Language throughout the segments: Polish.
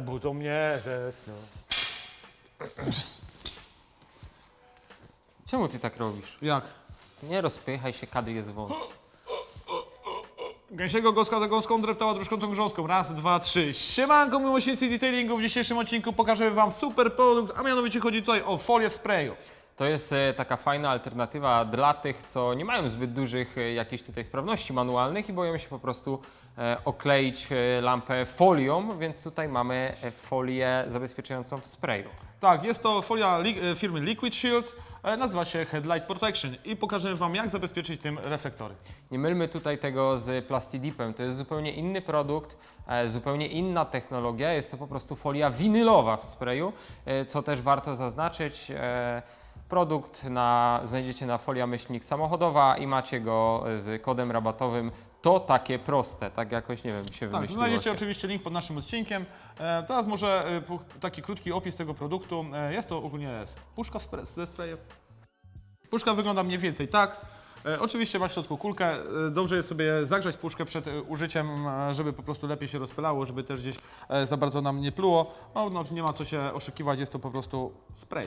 nie budzą mnie ze snu. Czemu ty tak robisz? Jak? Nie rozpychaj się, kadr jest wąski. Gęsiego gąska za gąską, dreptała dróżką tą grząską. Raz, dwa, trzy. Siemanko, miłośnicy detailingu. W dzisiejszym odcinku pokażemy Wam super produkt, a mianowicie chodzi tutaj o folię w sprayu. To jest e, taka fajna alternatywa dla tych, co nie mają zbyt dużych e, jakichś tutaj sprawności manualnych i boją się po prostu e, okleić lampę folią, więc tutaj mamy folię zabezpieczającą w sprayu. Tak, jest to folia li firmy Liquid Shield, nazywa się Headlight Protection i pokażemy Wam jak zabezpieczyć tym reflektory. Nie mylmy tutaj tego z Plastidipem, to jest zupełnie inny produkt, zupełnie inna technologia, jest to po prostu folia winylowa w sprayu, co też warto zaznaczyć. Produkt na, znajdziecie na folia myślnik samochodowa i macie go z kodem rabatowym. To takie proste, tak jakoś nie wiem, się Tak, wymyśliło. znajdziecie się. oczywiście link pod naszym odcinkiem. E, teraz może e, taki krótki opis tego produktu. E, jest to ogólnie puszka ze sprayem. Puszka wygląda mniej więcej tak. E, oczywiście ma w środku kulkę. E, dobrze jest sobie zagrzać puszkę przed e, użyciem, żeby po prostu lepiej się rozpylało, żeby też gdzieś za bardzo nam nie pluło. No, no, nie ma co się oszukiwać, jest to po prostu spray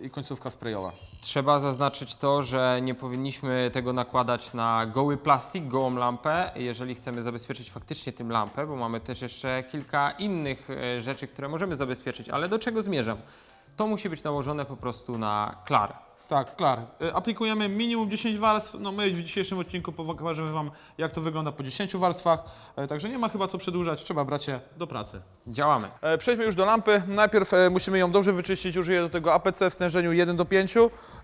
i końcówka sprayowa. Trzeba zaznaczyć to, że nie powinniśmy tego nakładać na goły plastik, gołą lampę, jeżeli chcemy zabezpieczyć faktycznie tym lampę, bo mamy też jeszcze kilka innych rzeczy, które możemy zabezpieczyć, ale do czego zmierzam? To musi być nałożone po prostu na klarę. Tak, klar. E, Aplikujemy minimum 10 warstw. No my w dzisiejszym odcinku pokażemy Wam, jak to wygląda po 10 warstwach. E, Także nie ma chyba co przedłużać, trzeba brać się do pracy. Działamy. E, Przejdźmy już do lampy. Najpierw e, musimy ją dobrze wyczyścić. Użyję do tego APC w stężeniu 1 do 5,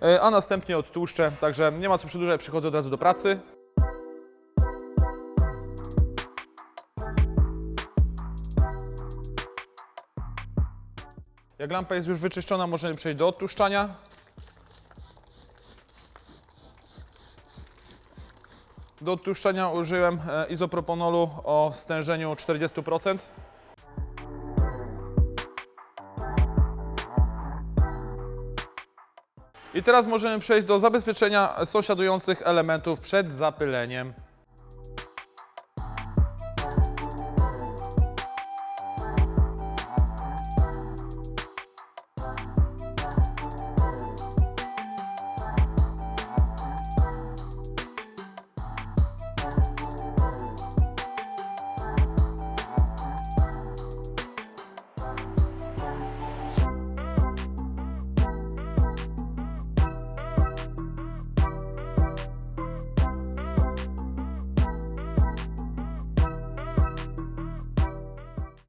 e, a następnie odtłuszczę. Także nie ma co przedłużać, przechodzę od razu do pracy. Jak lampa jest już wyczyszczona, możemy przejść do odtłuszczania. Do odtłuszczania użyłem e, izopropanolu o stężeniu 40%. I teraz możemy przejść do zabezpieczenia sąsiadujących elementów przed zapyleniem.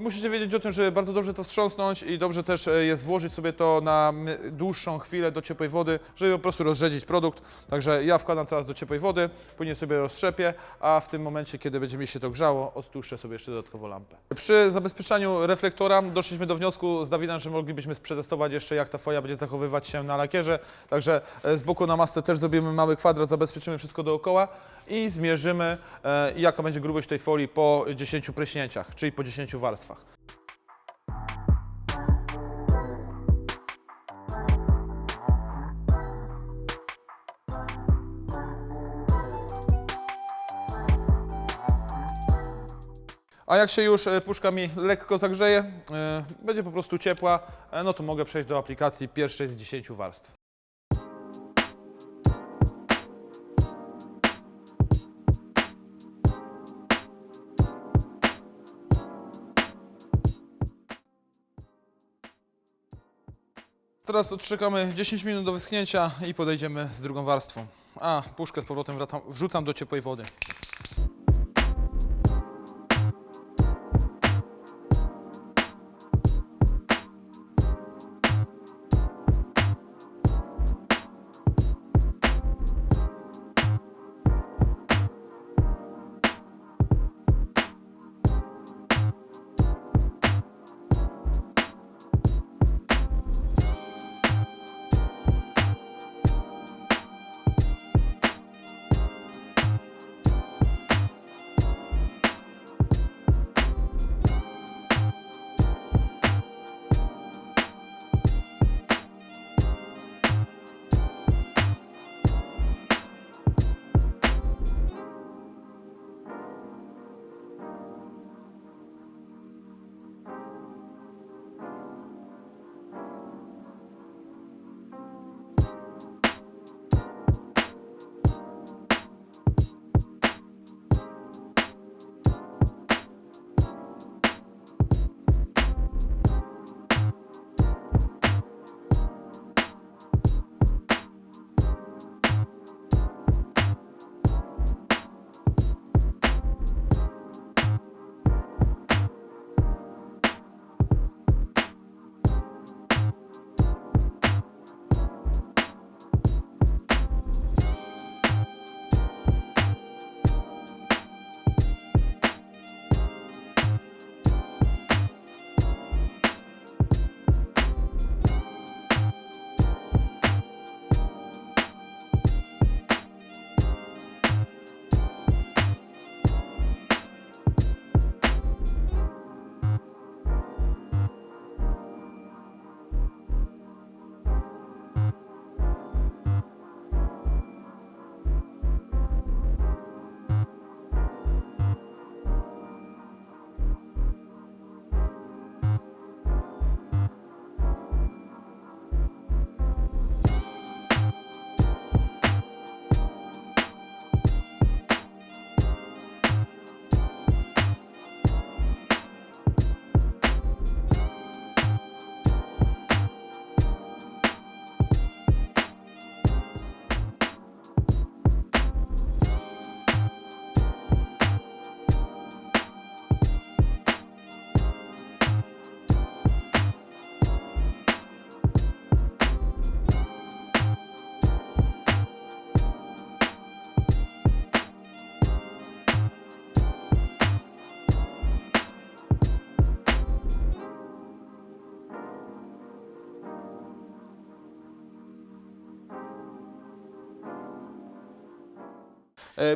Musicie wiedzieć o tym, żeby bardzo dobrze to wstrząsnąć i dobrze też e, jest włożyć sobie to na dłuższą chwilę do ciepłej wody, żeby po prostu rozrzedzić produkt. Także ja wkładam teraz do ciepłej wody, później sobie roztrzepię, a w tym momencie, kiedy będzie mi się to grzało, odtłuszczę sobie jeszcze dodatkowo lampę. Przy zabezpieczaniu reflektora doszliśmy do wniosku z Dawidem, że moglibyśmy przetestować jeszcze, jak ta folia będzie zachowywać się na lakierze. Także e, z boku na masce też zrobimy mały kwadrat, zabezpieczymy wszystko dookoła i zmierzymy, e, jaka będzie grubość tej folii po 10 pryśnięciach, czyli po 10 warstwach. A jak się już e, puszka mi lekko zagrzeje, e, będzie po prostu ciepła, e, no to mogę przejść do aplikacji pierwszej z 10 warstw. Teraz odczekamy 10 minut do wyschnięcia i podejdziemy z drugą warstwą. A puszkę z powrotem wracam, wrzucam do ciepłej wody.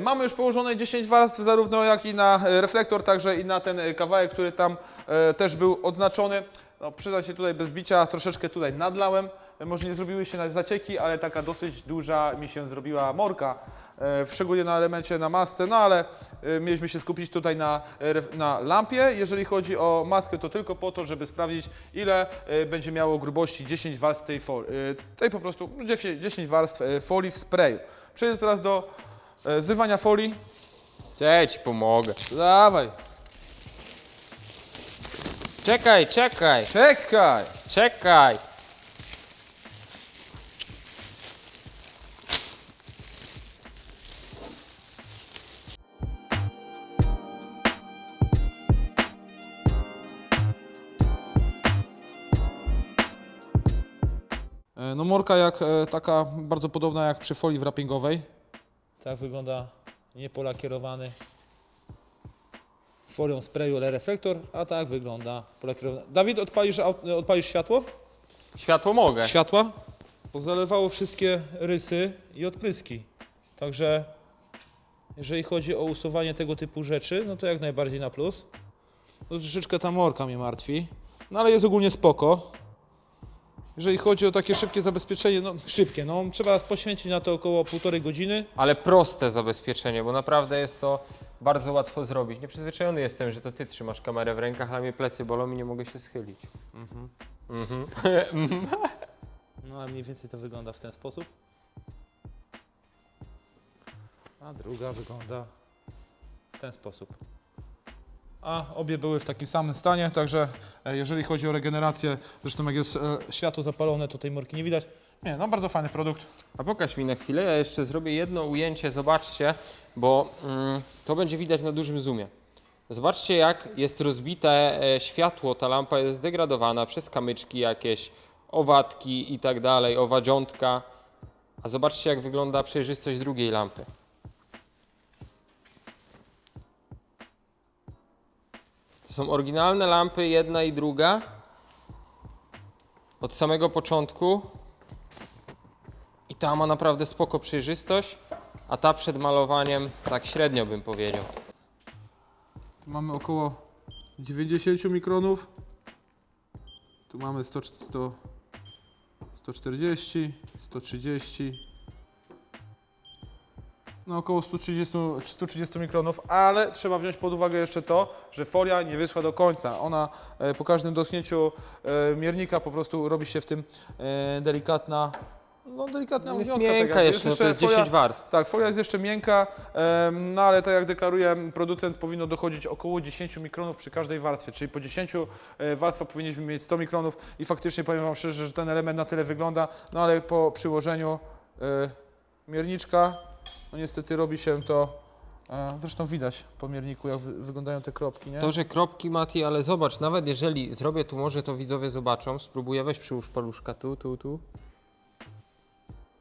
Mamy już położone 10 warstw, zarówno jak i na e, reflektor, także i na ten e, kawałek, który tam e, też był odznaczony. No, przyznam się tutaj bez bicia, troszeczkę tutaj nadlałem. E, Może nie zrobiły się zacieki, ale taka dosyć duża mi się zrobiła morka, e, szczególnie na elemencie na masce, no ale e, mieliśmy się skupić tutaj na, e, na lampie. Jeżeli chodzi o maskę, to tylko po to, żeby sprawdzić, ile e, będzie miało grubości 10 warstw tej folii, tej po prostu no, 10 10 warstw e, folii w sprayu. Przejdę teraz do e, zrywania folii. Ja ci pomogę. Dawaj, Czekaj, czekaj, czekaj! czekaj. E, No morka jak e, taka bardzo podobna jak przy folii wrappingowej. Tak wygląda niepolakierowany folią sprayu ale reflektor, a tak wygląda polakierowany. Dawid, odpalisz, aut- odpalisz światło? Światło mogę. Światła? Bo zalewało wszystkie rysy i odpryski. Także jeżeli chodzi o usuwanie tego typu rzeczy, no to jak najbardziej na plus. No, troszeczkę ta morka mnie martwi, no ale jest ogólnie spoko. Jeżeli chodzi o takie szybkie zabezpieczenie, no Szybkie, no trzeba poświęcić na to około półtorej godziny. Ale proste zabezpieczenie, bo naprawdę jest to bardzo łatwo zrobić. Nieprzyzwyczajony jestem, że to ty trzymasz kamerę w rękach, ale mnie plecy bolą i nie mogę się schylić. No a mniej więcej to wygląda w ten sposób. A druga wygląda w ten sposób. A obie były w takim samym stanie, także e, jeżeli chodzi o regenerację, zresztą jak jest e, Światło zapalone, to tej morki nie widać. Nie, no bardzo fajny produkt. A pokaż mi na chwilę, ja jeszcze zrobię jedno ujęcie, zobaczcie, bo mm, to będzie widać na dużym zoomie. Zobaczcie jak jest rozbite e, światło, ta lampa jest zdegradowana przez kamyczki jakieś, owatki i tak dalej, owadziątka. A zobaczcie jak wygląda przejrzystość drugiej lampy. To są oryginalne lampy, jedna i druga. Od samego początku. I ta ma naprawdę spoko przejrzystość, a ta przed malowaniem tak średnio bym powiedział. Tu mamy około 90 mikronów. Tu mamy 100, 100, 140, 130. No około 130, 130 mikronów, ale trzeba wziąć pod uwagę jeszcze to, że folia nie wyschła do końca. Ona e, po każdym dotknięciu e, miernika po prostu robi się w tym e, delikatna, no delikatna Jest tak miękka jakby. jeszcze, no to jest 10 warstw. Tak, folia jest jeszcze miękka, no ale tak jak deklaruje producent, powinno dochodzić około 10 mikronów przy każdej warstwie, czyli po 10 e, warstwach powinniśmy mieć 100 mikronów i faktycznie powiem Wam szczerze, że ten element na tyle wygląda, no ale po przyłożeniu mierniczka, no niestety robi się to, e, zresztą widać po mierniku, jak wy, wyglądają te kropki, nie? To, że kropki Mati, ale zobacz, nawet jeżeli zrobię tu, może to widzowie zobaczą, spróbuję, weź przyłóż paluszka tu, tu, tu.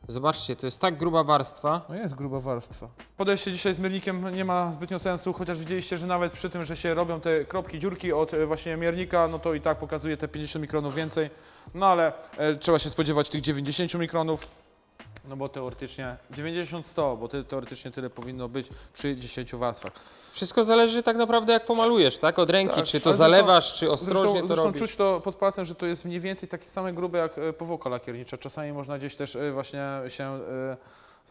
Zobaczcie, to jest tak gruba warstwa, No jest gruba warstwa. Podejście dzisiaj z miernikiem nie ma zbytnio sensu, chociaż widzieliście, że nawet przy tym, że się robią te kropki, dziurki od e, właśnie miernika, no to i tak pokazuje te 50 mikronów więcej. No ale e, trzeba się spodziewać tych 90 mikronów, no bo teoretycznie 90-100, bo te, teoretycznie tyle powinno być przy 10 warstwach. Wszystko zależy tak naprawdę jak pomalujesz, tak? Od ręki, Tak, czy to ale zresztą- zalewasz, czy ostrożnie Zresztą, to zresztą robisz. czuć to pod palcem, że to jest mniej więcej takie same grube jak e, powłoka lakiernicza. Czasami można gdzieś też e, właśnie się, e,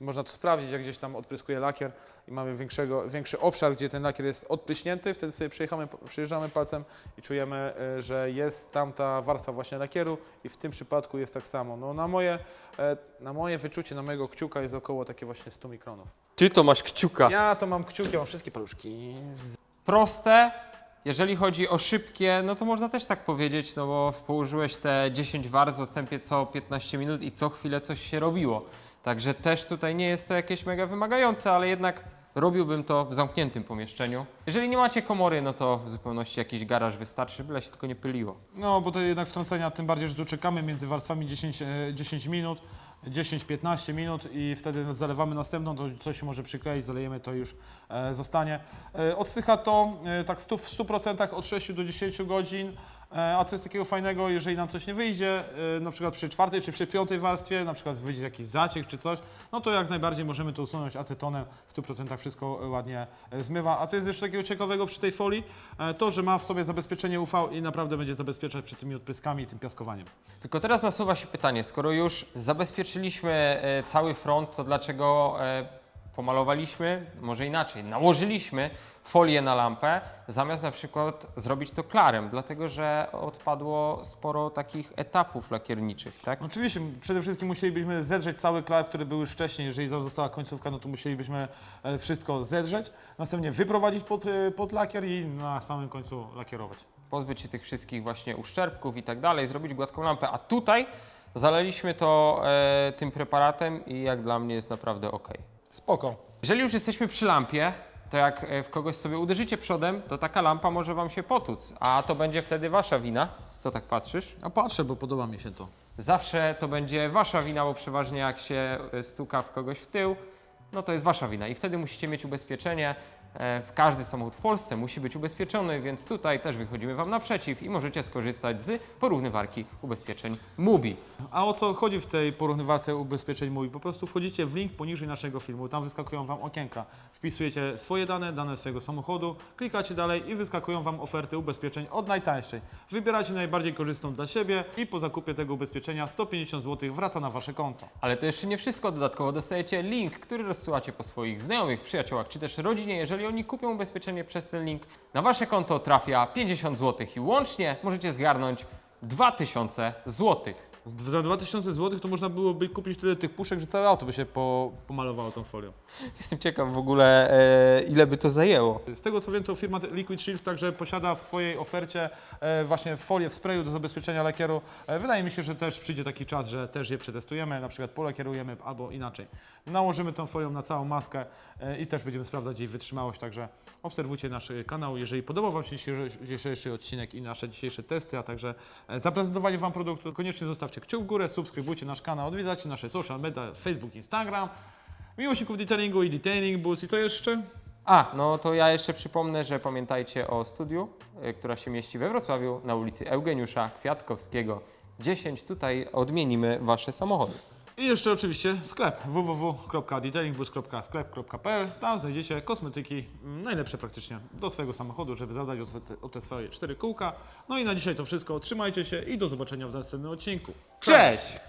można to sprawdzić, jak gdzieś tam odpryskuje lakier i mamy większego, większy obszar, gdzie ten lakier jest odpryśnięty, wtedy sobie przejechamy, przejeżdżamy palcem i czujemy, e, że jest tam ta warstwa właśnie lakieru i w tym przypadku jest tak samo. No na moje, e, na moje wyczucie, na mojego kciuka jest około takie właśnie 100 mikronów. Ty to masz kciuka. Ja to mam kciuki, mam wszystkie paluszki. proste. Jeżeli chodzi o szybkie, no to można też tak powiedzieć, no bo położyłeś te 10 warstw w odstępie co 15 minut i co chwilę coś się robiło. Także też tutaj nie jest to jakieś mega wymagające, ale jednak robiłbym to w zamkniętym pomieszczeniu. Jeżeli nie macie komory, no to w zupełności jakiś garaż wystarczy, byle się tylko nie pyliło. No, bo to jednak wtrącenia, tym bardziej, że tu czekamy między warstwami 10, e, 10 minut, 10-15 minut i wtedy zalewamy następną, to coś może przykleić, zalejemy, to już e, zostanie. E, odsycha to e, tak w 100% od 6 do 10 godzin. E, A co jest takiego fajnego, jeżeli nam coś nie wyjdzie, e, na przykład przy czwartej czy przy piątej warstwie, na przykład wyjdzie jakiś zaciek czy coś, no to jak najbardziej możemy to usunąć acetonem, w 100% wszystko e, ładnie zmywa. A co jest jeszcze takiego ciekawego przy tej folii? To, że ma w sobie zabezpieczenie UV i naprawdę będzie zabezpieczać przed tymi odpryskami i tym piaskowaniem. Tylko teraz nasuwa się pytanie, skoro już zabezpieczyliśmy cały front, to dlaczego pomalowaliśmy, może inaczej, nałożyliśmy folię na lampę, zamiast na przykład zrobić to klarem, dlatego że odpadło sporo takich etapów lakierniczych, tak? Oczywiście, przede wszystkim musielibyśmy zedrzeć cały klar, który był już wcześniej. Jeżeli tam została końcówka, no to musielibyśmy e, wszystko zedrzeć, następnie wyprowadzić pod, e, pod lakier i na samym końcu lakierować. Pozbyć się tych wszystkich właśnie uszczerbków i tak dalej, zrobić gładką lampę, a tutaj zalaliśmy to e, tym preparatem i jak dla mnie jest naprawdę ok. Spoko. Jeżeli już jesteśmy przy lampie, to jak e, w kogoś sobie uderzycie przodem, to taka lampa może Wam się potłuc, a to będzie wtedy Wasza wina. Co tak patrzysz? A patrzę, bo podoba mi się to. Zawsze to będzie Wasza wina, bo przeważnie jak się e, stuka w kogoś w tył, no to jest Wasza wina i wtedy musicie mieć ubezpieczenie. E, Każdy samochód w Polsce musi być ubezpieczony, więc tutaj też wychodzimy Wam naprzeciw i możecie skorzystać z porównywarki ubezpieczeń MUBI. A o co chodzi w tej porównywarce ubezpieczeń mój? Po prostu wchodzicie w link poniżej naszego filmu, tam wyskakują Wam okienka. Wpisujecie swoje dane, dane swojego samochodu, klikacie dalej i wyskakują Wam oferty ubezpieczeń od najtańszej. Wybieracie najbardziej korzystną dla siebie i po zakupie tego ubezpieczenia 150 zł wraca na Wasze konto. Ale to jeszcze nie wszystko. Dodatkowo dostajecie link, który rozsyłacie po swoich znajomych, przyjaciołach czy też rodzinie. Jeżeli oni kupią ubezpieczenie przez ten link, na wasze konto trafia 50 zł i łącznie możecie zgarnąć 2000 zł. Za 2000 zł to można byłoby kupić tyle tych puszek, że całe auto by się po, pomalowało tą folią. Jestem ciekaw w ogóle, e, ile by to zajęło. Z tego co wiem, to firma Liquid Shield także posiada w swojej ofercie e, właśnie folię w sprayu do zabezpieczenia lakieru. E, wydaje mi się, że też przyjdzie taki czas, że też je przetestujemy, na przykład polakierujemy albo inaczej. Nałożymy tą folią na całą maskę e, i też będziemy sprawdzać jej wytrzymałość, także obserwujcie nasz kanał. Jeżeli podobał Wam się dzisiejszy, dzisiejszy odcinek i nasze dzisiejsze testy, a także e, zaprezentowanie Wam produktu, koniecznie zostawcie kciuk w górę, subskrybujcie nasz kanał, odwiedzacie nasze social media, Facebook, Instagram. Miłośników detailingu i detailing boost i co jeszcze? A, no to ja jeszcze przypomnę, że pamiętajcie o studiu, e, która się mieści we Wrocławiu na ulicy Eugeniusza Kwiatkowskiego 10. Tutaj odmienimy wasze samochody. I jeszcze oczywiście sklep www.detailingbus.sklep.pl Tam znajdziecie kosmetyki mm, najlepsze praktycznie do swojego samochodu, żeby zadać o te, swoje cztery kółka. No i na dzisiaj to wszystko. Trzymajcie się i do zobaczenia w następnym odcinku. Cześć!